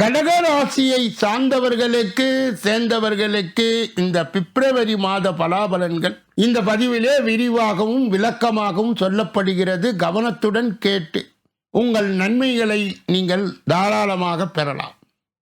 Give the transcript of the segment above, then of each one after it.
கடகராசியை சார்ந்தவர்களுக்கு சேர்ந்தவர்களுக்கு இந்த பிப்ரவரி மாத பலாபலன்கள் இந்த பதிவிலே விரிவாகவும் விளக்கமாகவும் சொல்லப்படுகிறது. கவனத்துடன் கேட்டு உங்கள் நன்மைகளை நீங்கள் தாராளமாக பெறலாம்.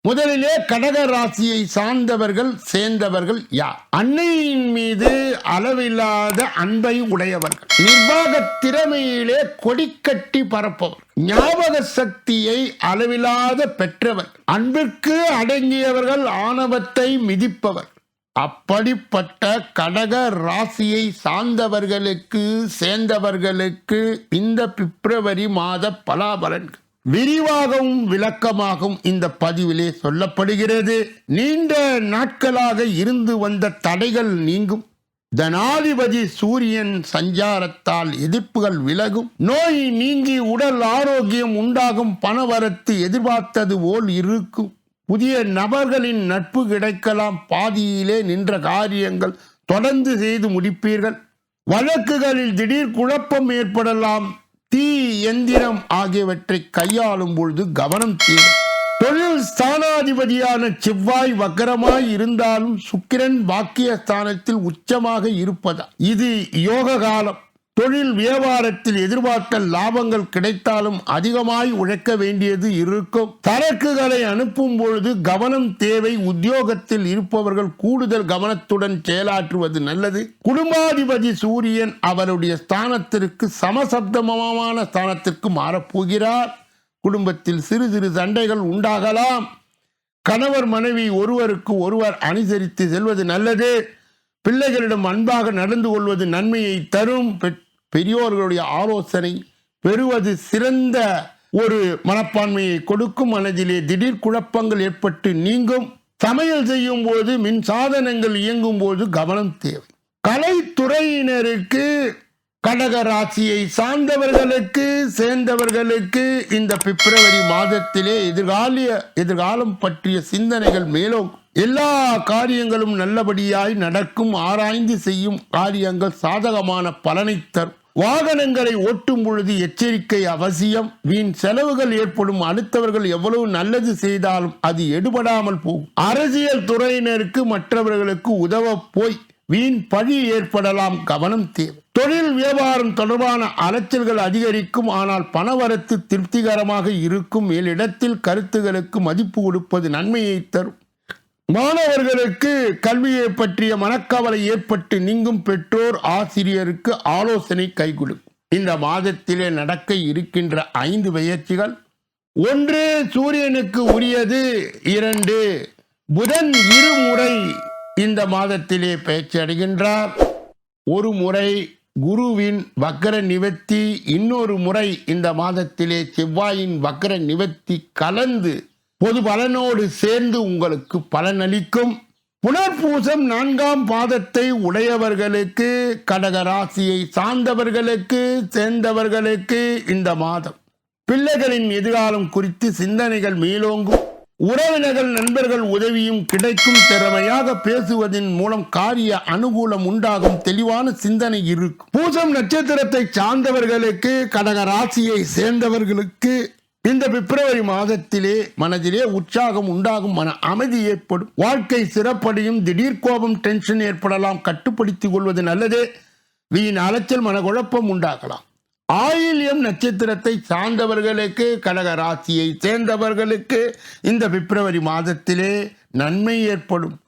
முதலிலே கடக ராசியை சார்ந்தவர்கள் சேர்ந்தவர்கள் யார்? அன்னையின் மீது அளவில்லாத அன்பை உடையவர்கள். நிர்வாக திறமையிலே கொடிக்கட்டி பரப்பவர் ஞாபக சக்தியை அளவில்லாத பெற்றவர். அன்பிற்கு அடங்கியவர்கள் ஆணவத்தை மிதிப்பவர். அப்படிப்பட்ட கடக ராசியை சார்ந்தவர்களுக்கு சேர்ந்தவர்களுக்கு இந்த பிப்ரவரி மாத பலாபலன்கள். விரிவாகவும் விளக்கமாகவும் இந்த பதிவிலே சொல்லப்படுகிறது. நீண்ட நாட்களாக இருந்து வந்த தடைகள் நீங்கும். தனாதிபதி சூரியன் சஞ்சாரத்தால் எதிர்ப்புகள் விலகும். நோய் நீங்கி உடல் ஆரோக்கியம் உண்டாகும் பணவரத்து எதிர்பார்த்தது போல் இருக்கும். புதிய நபர்களின் நட்பு கிடைக்கலாம். பாதியிலே நின்ற காரியங்கள் தொடர்ந்து செய்து முடிப்பீர்கள். வழக்குகளில் திடீர் குழப்பம் ஏற்படலாம். தீ எந்திரம் ஆகியவற்றை கையாளும் பொழுது கவனம் தேவை. தொழில் ஸ்தானாதிபதியான செவ்வாய் வக்கரமாய் இருந்தாலும் சுக்கிரன் பாக்கிய ஸ்தானத்தில் உச்சமாக இருப்பதா? இது யோக காலம் தொழில் வியாபாரத்தில் எதிர்பார்த்த லாபங்கள் கிடைத்தாலும் அதிகமாய் உழைக்க வேண்டியது இருக்கும். சரக்குகளை அனுப்பும் பொழுது கவனம் தேவை உத்தியோகத்தில் இருப்பவர்கள் கூடுதல் கவனத்துடன் செயலாற்றுவது நல்லது. குடும்பாதிபதி சூரியன் அவருடைய ஸ்தானத்திற்கு சமசப்தமமான ஸ்தானத்திற்கு மாறப்போகிறார். குடும்பத்தில் சிறு சிறு சண்டைகள் உண்டாகலாம். கணவர் மனைவி ஒருவருக்கு ஒருவர் அனுசரித்து செல்வது நல்லது. பிள்ளைகளிடம் அன்பாக நடந்து கொள்வது நன்மையை தரும். பெரியோர்களுடைய ஆலோசனை பெறுவது சிறந்த ஒரு மனப்பான்மையை கொடுக்கும். மனதிலே திடீர் குழப்பங்கள் ஏற்பட்டு நீங்கும். சமையல் செய்யும் போது மின் சாதனங்கள் இயங்கும் போது கவனம் தேவை. கலைத்துறையினருக்கு கடக ராசியை சார்ந்தவர்களுக்கு சேர்ந்தவர்களுக்கு இந்த பிப்ரவரி மாதத்திலே எதிர்காலிய எதிர்காலம் பற்றிய சிந்தனைகள் மேலும் எல்லா காரியங்களும் நல்லபடியாய் நடக்கும் ஆராய்ந்து செய்யும் காரியங்கள் சாதகமான பலனை தரும். வாகனங்களை ஓட்டும் பொழுது எச்சரிக்கை அவசியம். வீண் செலவுகள் ஏற்படும். அடுத்தவர்கள் எவ்வளவு நல்லது செய்தாலும் அது எடுபடாமல் போகும். அரசியல் துறையினருக்கு மற்றவர்களுக்கு உதவ போய் வீண் பழி ஏற்படலாம் கவனம் தேவை. தொழில் வியாபாரம் தொடர்பான அலைச்சல்கள் அதிகரிக்கும். ஆனால் பணவரத்து திருப்திகரமாக இருக்கும். மேலிடத்தில் கருத்துகளுக்கு மதிப்பு கொடுப்பது நன்மையை தரும். மாணவர்களுக்கு கல்வியை பற்றிய மனக்கவலை ஏற்பட்டு நீங்கும் பெற்றோர் ஆசிரியருக்கு ஆலோசனை கைகொடுக்கும் இந்த மாதத்திலே நடக்க இருக்கின்ற ஐந்து பயிற்சிகள். ஒன்று சூரியனுக்கு உரியது. இரண்டு புதன் இருமுறை இந்த மாதத்திலே பயிற்சி அடைகின்றார். ஒரு முறை குருவின் வக்கர நிவர்த்தி இன்னொரு முறை இந்த மாதத்திலே செவ்வாயின் வக்கர நிவர்த்தி கலந்து பொது பலனோடு சேர்ந்து உங்களுக்கு பலனளிக்கும். புனர்பூசம் நான்காம் பாதத்தை உடையவர்களுக்கு கடக ராசியை சார்ந்தவர்களுக்கு சேர்ந்தவர்களுக்கு இந்த மாதம். பிள்ளைகளின் எதிர்காலம் குறித்து சிந்தனைகள் மேலோங்கும். உறவினர்கள் நண்பர்கள் உதவியும் கிடைக்கும். திறமையாக பேசுவதன் மூலம் காரிய அனுகூலம் உண்டாகும். தெளிவான சிந்தனை இருக்கும். பூசம் நட்சத்திரத்தை சார்ந்தவர்களுக்கு கடக ராசியை சேர்ந்தவர்களுக்கு இந்த பிப்ரவரி மாதத்திலே மனதிலே உற்சாகம் உண்டாகும் மன அமைதி ஏற்படும். வாழ்க்கை சிறப்படையும் திடீர் கோபம் டென்ஷன் ஏற்படலாம் கட்டுப்படுத்திக் கொள்வது நல்லதே. வீண் அலைச்சல் மனக்குழப்பம் உண்டாகலாம். ஆயில்யம் நட்சத்திரத்தை சார்ந்தவர்களுக்கு கடக ராசியை சேர்ந்தவர்களுக்கு இந்த பிப்ரவரி மாதத்திலே நன்மை ஏற்படும்.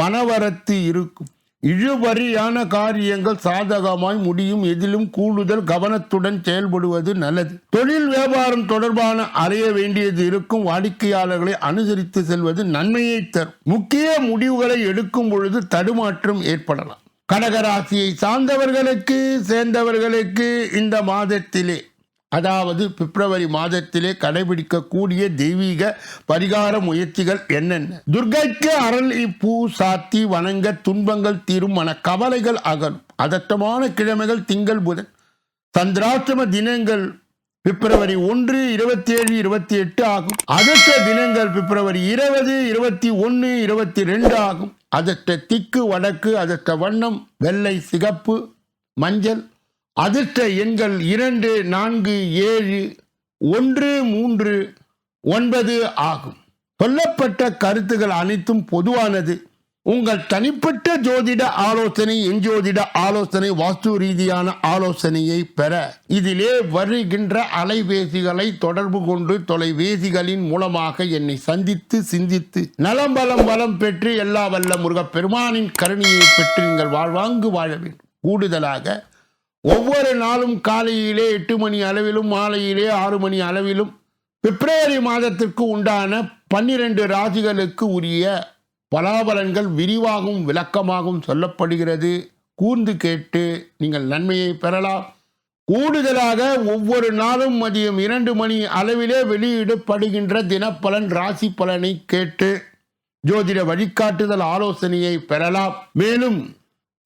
பணவரத்து இருக்கும். இழுவரியான காரியங்கள் சாதகமாய் முடியும். எதிலும் கூடுதல் கவனத்துடன் செயல்படுவது நல்லது. தொழில் வியாபாரம் தொடர்பான அறிய வேண்டியது இருக்கும். வாடிக்கையாளர்களை அனுசரித்து செல்வது நன்மையை தரும். முக்கிய முடிவுகளை எடுக்கும் பொழுது தடுமாற்றம் ஏற்படலாம். கடகராசியை சார்ந்தவர்களுக்கு சேர்ந்தவர்களுக்கு இந்த மாதத்திலே அதாவது பிப்ரவரி மாதத்திலே கடைபிடிக்கக்கூடிய தெய்வீக பரிகார முயற்சிகள் என்னென்ன? துர்கைக்கு அரளி பூ சாத்தி வணங்க துன்பங்கள் தீரும் மன கவலைகள் அகலும். அதட்டமான கிழமைகள் திங்கள் புதன். சந்திராஷ்டம தினங்கள் பிப்ரவரி ஒன்று இருபத்தி ஏழு இருபத்தி எட்டு ஆகும். அதற்ற தினங்கள் பிப்ரவரி இருபது இருபத்தி ஒன்று இருபத்தி ரெண்டு ஆகும். அதற்ற திக்கு வடக்கு அதற்ற வண்ணம் வெள்ளை சிகப்பு மஞ்சள் அதிர்ஷ்ட எண்கள் இரண்டு நான்கு ஏழு ஒன்று மூன்று ஒன்பது ஆகும். சொல்லப்பட்ட கருத்துகள் அனைத்தும் பொதுவானது. உங்கள் தனிப்பட்ட ஜோதிட ஆலோசனை எஞ்சோதிட ஆலோசனை வாஸ்து ரீதியான ஆலோசனையை பெற இதிலே வருகின்ற அலைபேசிகளை தொடர்பு கொண்டு தொலைபேசிகளின் மூலமாக என்னை சந்தித்து சிந்தித்து நலம் பலம் வளம் பெற்று எல்லா வல்ல முருகப் பெருமானின் கருணையை பெற்று நீங்கள் வாழ்வாங்கு வாழ வேண்டும். கூடுதலாக ஒவ்வொரு நாளும் காலையிலே எட்டு மணி அளவிலும் மாலையிலே ஆறு மணி அளவிலும் பிப்ரவரி மாதத்திற்கு உண்டான பன்னிரண்டு ராசிகளுக்கு உரிய பலாபலன்கள் விரிவாகவும் விளக்கமாகவும் சொல்லப்படுகிறது. கூர்ந்து கேட்டு நீங்கள் நன்மையை பெறலாம். கூடுதலாக ஒவ்வொரு நாளும் மதியம் இரண்டு மணி அளவிலே வெளியிடப்படுகின்ற தினப்பலன் ராசி பலனை கேட்டு ஜோதிட வழிகாட்டுதல் ஆலோசனையை பெறலாம். மேலும்